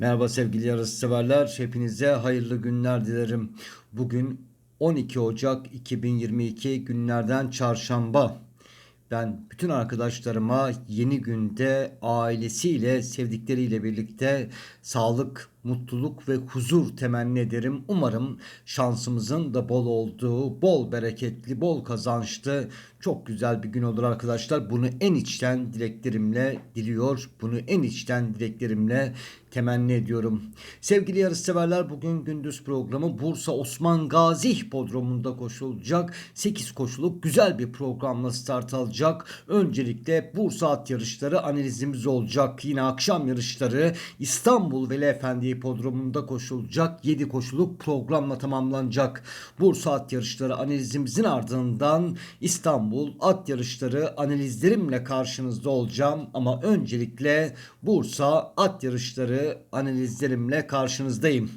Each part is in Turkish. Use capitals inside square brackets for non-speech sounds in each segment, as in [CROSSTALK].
Merhaba sevgili yarış severler. Hepinize hayırlı günler dilerim. Bugün 12 Ocak 2022 günlerden çarşamba. Ben bütün arkadaşlarıma yeni günde ailesiyle, sevdikleriyle birlikte sağlık, mutluluk ve huzur temenni ederim. Umarım şansımızın da bol olduğu, bol bereketli, bol kazançlı, çok güzel bir gün olur arkadaşlar. Bunu en içten dileklerimle diliyor. Bunu en içten dileklerimle temenni ediyorum. Sevgili yarışseverler bugün gündüz programı Bursa Osman Gazi Hipodromu'nda koşulacak. 8 koşuluk güzel bir programla start alacak. Öncelikle Bursa at yarışları analizimiz olacak. Yine akşam yarışları İstanbul Veli Efendi Hipodromu'nda koşulacak. 7 koşuluk programla tamamlanacak. Bursa at yarışları analizimizin ardından İstanbul at yarışları analizlerimle karşınızda olacağım. Ama öncelikle Bursa at yarışları analizlerimle karşınızdayım.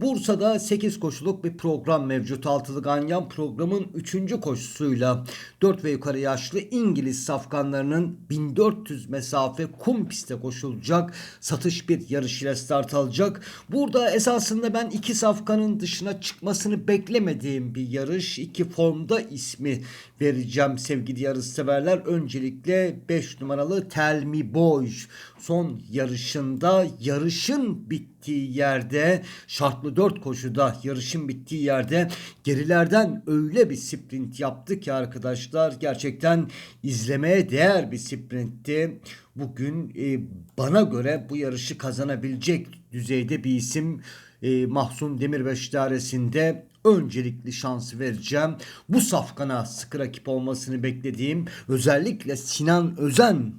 Bursa'da 8 koşuluk bir program mevcut. Altılı Ganyan programın 3. koşusuyla 4 ve yukarı yaşlı İngiliz safkanlarının 1400 mesafe kum pistte koşulacak satış bir yarış ile start alacak. Burada esasında ben iki safkanın dışına çıkmasını beklemediğim bir yarış. iki formda ismi vereceğim sevgili yarış severler. Öncelikle 5 numaralı Tell Me Boy son yarışında yarışın bittiği yerde şartlı 4 koşuda yarışın bittiği yerde gerilerden öyle bir sprint yaptı ki arkadaşlar gerçekten izlemeye değer bir sprintti. Bugün e, bana göre bu yarışı kazanabilecek düzeyde bir isim e, Mahsun Demirbaş idaresinde öncelikli şansı vereceğim. Bu safkana sıkı rakip olmasını beklediğim özellikle Sinan Özen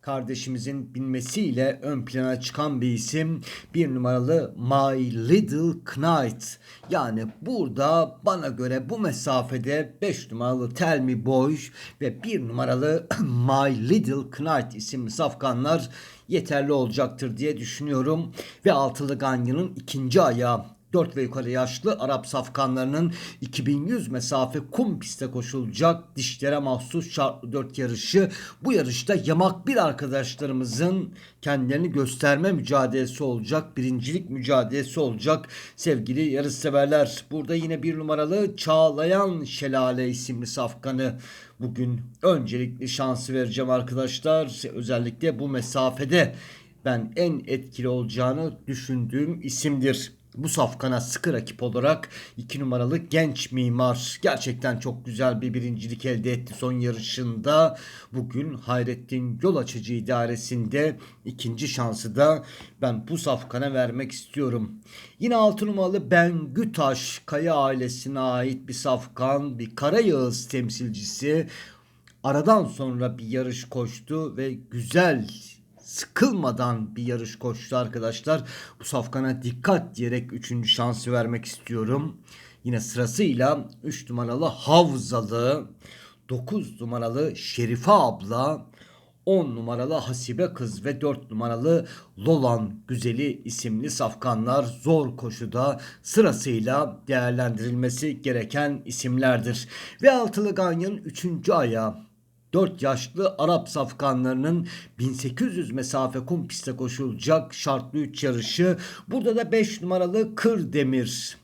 kardeşimizin binmesiyle ön plana çıkan bir isim bir numaralı My Little Knight. Yani burada bana göre bu mesafede 5 numaralı Tell Me Boy ve 1 numaralı [CLEARS THROAT] My Little Knight isimli safkanlar yeterli olacaktır diye düşünüyorum. Ve altılı Ganyan'ın ikinci ayağı 4 ve yukarı yaşlı Arap safkanlarının 2100 mesafe kum pistte koşulacak dişlere mahsus şartlı 4 yarışı. Bu yarışta yamak bir arkadaşlarımızın kendilerini gösterme mücadelesi olacak. Birincilik mücadelesi olacak sevgili yarış severler. Burada yine bir numaralı Çağlayan Şelale isimli safkanı bugün öncelikli şansı vereceğim arkadaşlar. Özellikle bu mesafede ben en etkili olacağını düşündüğüm isimdir bu safkana sıkı rakip olarak 2 numaralı genç mimar gerçekten çok güzel bir birincilik elde etti son yarışında. Bugün Hayrettin Yol Açıcı idaresinde ikinci şansı da ben bu safkana vermek istiyorum. Yine 6 numaralı Ben Gütaş Kaya ailesine ait bir safkan, bir Karayağız temsilcisi. Aradan sonra bir yarış koştu ve güzel sıkılmadan bir yarış koştu arkadaşlar. Bu safkana dikkat diyerek 3. şansı vermek istiyorum. Yine sırasıyla 3 numaralı Havzalı, 9 numaralı Şerife abla, 10 numaralı Hasibe kız ve 4 numaralı Lolan güzeli isimli safkanlar zor koşuda sırasıyla değerlendirilmesi gereken isimlerdir. Ve altılı ganyanın 3. ayağı 4 yaşlı Arap safkanlarının 1800 mesafe kum pistte koşulacak şartlı 3 yarışı. Burada da 5 numaralı Kırdemir.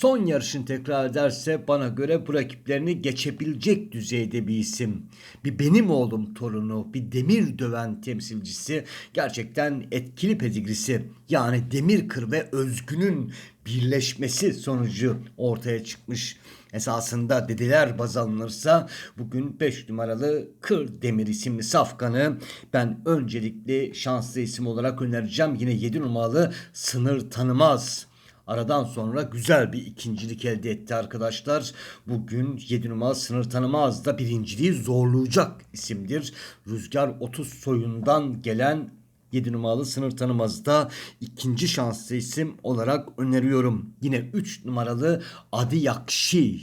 Son yarışın tekrar ederse bana göre bu rakiplerini geçebilecek düzeyde bir isim. Bir benim oğlum torunu, bir demir döven temsilcisi, gerçekten etkili pedigrisi. Yani demir kır ve özgünün birleşmesi sonucu ortaya çıkmış. Esasında dedeler baz alınırsa bugün 5 numaralı Kır Demir isimli safkanı ben öncelikli şanslı isim olarak önereceğim. Yine 7 numaralı Sınır Tanımaz. Aradan sonra güzel bir ikincilik elde etti arkadaşlar. Bugün 7 numara sınır tanımaz da birinciliği zorlayacak isimdir. Rüzgar 30 soyundan gelen 7 numaralı sınır tanımazda ikinci şanslı isim olarak öneriyorum. Yine 3 numaralı Adi Yakşi.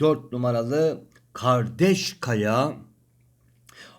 4 numaralı Kardeş Kaya.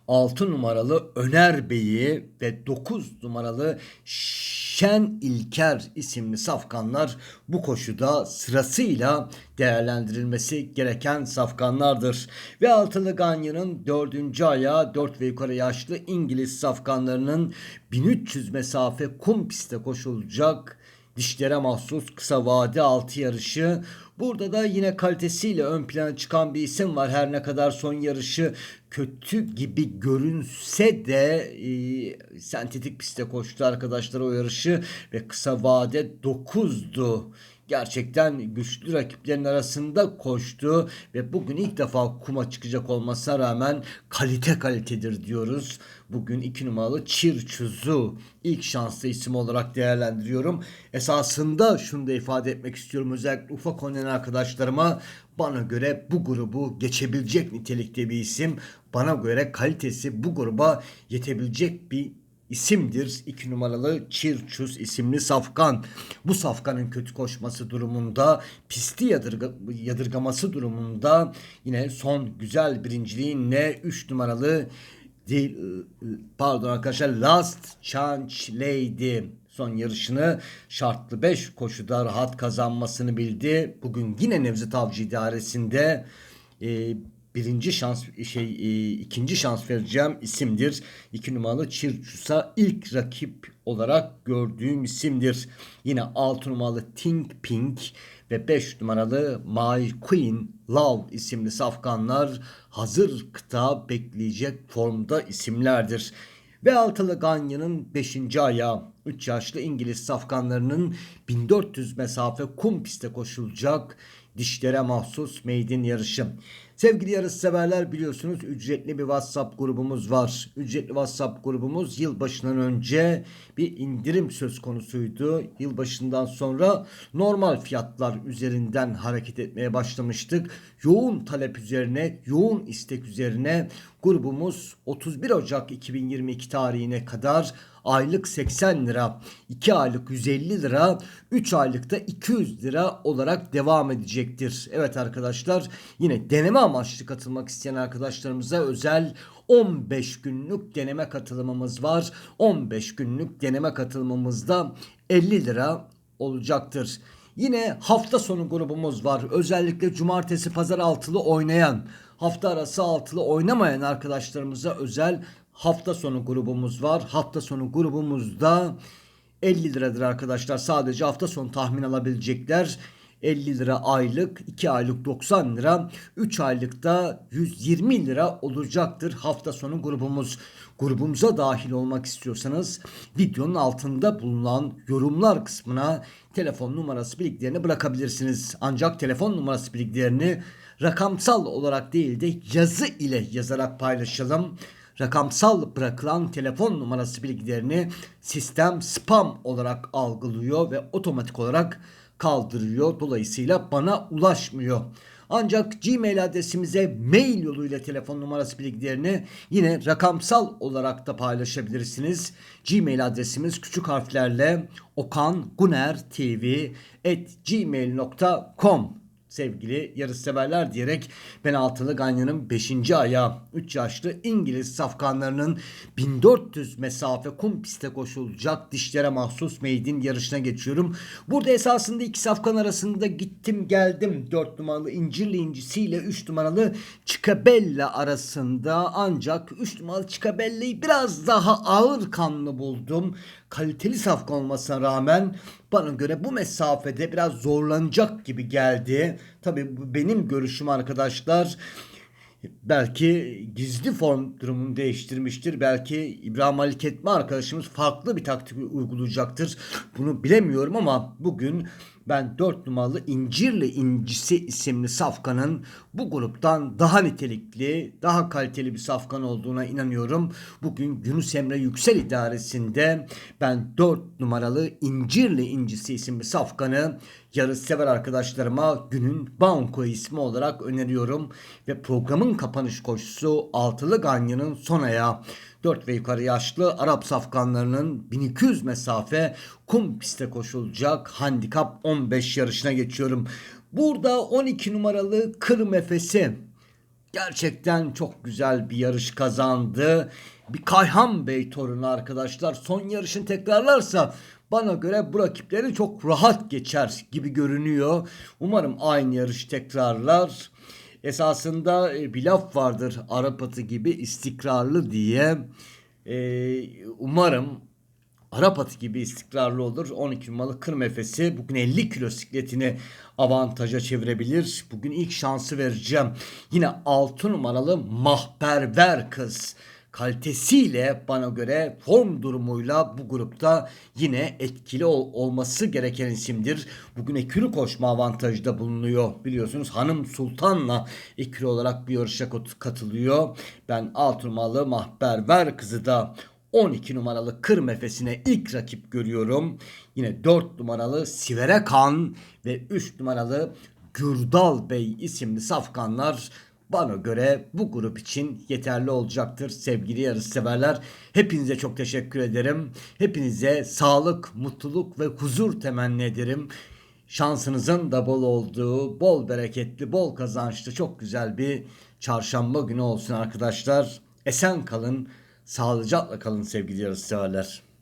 6 numaralı Öner Bey'i ve 9 numaralı Şen İlker isimli safkanlar bu koşuda sırasıyla değerlendirilmesi gereken safkanlardır. Ve altılı Ganyan'ın dördüncü ayağı 4 ve yukarı yaşlı İngiliz safkanlarının 1300 mesafe kum pistte koşulacak dişlere mahsus kısa vade altı yarışı. Burada da yine kalitesiyle ön plana çıkan bir isim var. Her ne kadar son yarışı kötü gibi görünse de e, sentetik pistte koştu arkadaşlar o yarışı ve kısa vade 9'du gerçekten güçlü rakiplerin arasında koştu ve bugün ilk defa kuma çıkacak olmasına rağmen kalite kalitedir diyoruz. Bugün iki numaralı Çirçuz'u ilk şanslı isim olarak değerlendiriyorum. Esasında şunu da ifade etmek istiyorum özellikle ufak oynayan arkadaşlarıma bana göre bu grubu geçebilecek nitelikte bir isim. Bana göre kalitesi bu gruba yetebilecek bir isimdir. 2 numaralı Çirçus isimli safkan. Bu safkanın kötü koşması durumunda, pisti yadırga, yadırgaması durumunda yine son güzel birinciliğinle 3 numaralı değil, pardon arkadaşlar Last Chance Lady son yarışını şartlı 5 koşuda rahat kazanmasını bildi. Bugün yine Nevzat Avcı idaresinde birinci şans şey e, ikinci şans vereceğim isimdir. İki numaralı Çirçus'a ilk rakip olarak gördüğüm isimdir. Yine altı numaralı Think Pink ve 5 numaralı My Queen Love isimli safkanlar hazır kıta bekleyecek formda isimlerdir. Ve altılı Ganya'nın 5. ayağı 3 yaşlı İngiliz safkanlarının 1400 mesafe kum piste koşulacak dişlere mahsus meydin yarışı. Sevgili yarış severler biliyorsunuz ücretli bir WhatsApp grubumuz var. Ücretli WhatsApp grubumuz yılbaşından önce bir indirim söz konusuydu. Yılbaşından sonra normal fiyatlar üzerinden hareket etmeye başlamıştık. Yoğun talep üzerine, yoğun istek üzerine grubumuz 31 Ocak 2022 tarihine kadar aylık 80 lira, 2 aylık 150 lira, 3 aylıkta 200 lira olarak devam edecektir. Evet arkadaşlar yine deneme amaçlı katılmak isteyen arkadaşlarımıza özel 15 günlük deneme katılımımız var. 15 günlük deneme katılımımızda 50 lira olacaktır. Yine hafta sonu grubumuz var. Özellikle cumartesi pazar altılı oynayan, hafta arası altılı oynamayan arkadaşlarımıza özel hafta sonu grubumuz var. Hafta sonu grubumuzda 50 liradır arkadaşlar. Sadece hafta sonu tahmin alabilecekler. 50 lira aylık, 2 aylık 90 lira, 3 aylıkta 120 lira olacaktır hafta sonu grubumuz. Grubumuza dahil olmak istiyorsanız videonun altında bulunan yorumlar kısmına telefon numarası bilgilerini bırakabilirsiniz. Ancak telefon numarası bilgilerini rakamsal olarak değil de yazı ile yazarak paylaşalım rakamsal bırakılan telefon numarası bilgilerini sistem spam olarak algılıyor ve otomatik olarak kaldırıyor. Dolayısıyla bana ulaşmıyor. Ancak Gmail adresimize mail yoluyla telefon numarası bilgilerini yine rakamsal olarak da paylaşabilirsiniz. Gmail adresimiz küçük harflerle okangunertv@gmail.com sevgili yarışseverler diyerek ben altılı Ganya'nın 5. ayağı 3 yaşlı İngiliz safkanlarının 1400 mesafe kum piste koşulacak dişlere mahsus meydin yarışına geçiyorum. Burada esasında iki safkan arasında gittim geldim 4 numaralı İncirli incisiyle 3 numaralı Çikabella arasında ancak 3 numaralı Çikabella'yı biraz daha ağır kanlı buldum kaliteli safkan olmasına rağmen bana göre bu mesafede biraz zorlanacak gibi geldi. Tabii bu benim görüşüm arkadaşlar. Belki gizli form durumunu değiştirmiştir. Belki İbrahim Ali Ketme arkadaşımız farklı bir taktik uygulayacaktır. Bunu bilemiyorum ama bugün ben 4 numaralı İncirli İncisi isimli safkanın bu gruptan daha nitelikli, daha kaliteli bir safkan olduğuna inanıyorum. Bugün Yunus Emre Yüksel idaresinde ben 4 numaralı İncirli İncisi isimli safkanı yarış sever arkadaşlarıma günün banko ismi olarak öneriyorum. Ve programın kapanış koşusu Altılı Ganyan'ın son ayağı. 4 ve yukarı yaşlı Arap safkanlarının 1200 mesafe kum piste koşulacak handikap 15 yarışına geçiyorum. Burada 12 numaralı Kırım Efes'i gerçekten çok güzel bir yarış kazandı bir Kayhan Bey torunu arkadaşlar. Son yarışın tekrarlarsa bana göre bu rakipleri çok rahat geçer gibi görünüyor. Umarım aynı yarış tekrarlar. Esasında e, bir laf vardır Arap atı gibi istikrarlı diye. E, umarım Arap atı gibi istikrarlı olur. 12 numaralı Kırm Efes'i bugün 50 kilo sikletini avantaja çevirebilir. Bugün ilk şansı vereceğim. Yine 6 numaralı Mahberber kız kalitesiyle bana göre form durumuyla bu grupta yine etkili ol- olması gereken isimdir. Bugün ekürü koşma avantajda bulunuyor. Biliyorsunuz Hanım Sultan'la ekürü olarak bir yarışa kat- katılıyor. Ben 6 numaralı Mahberber kızı da 12 numaralı Kırm Efes'ine ilk rakip görüyorum. Yine 4 numaralı Siverekan ve 3 numaralı Gürdal Bey isimli safkanlar bana göre bu grup için yeterli olacaktır sevgili yarışseverler. Hepinize çok teşekkür ederim. Hepinize sağlık, mutluluk ve huzur temenni ederim. Şansınızın da bol olduğu, bol bereketli, bol kazançlı çok güzel bir çarşamba günü olsun arkadaşlar. Esen kalın, sağlıcakla kalın sevgili yarışseverler.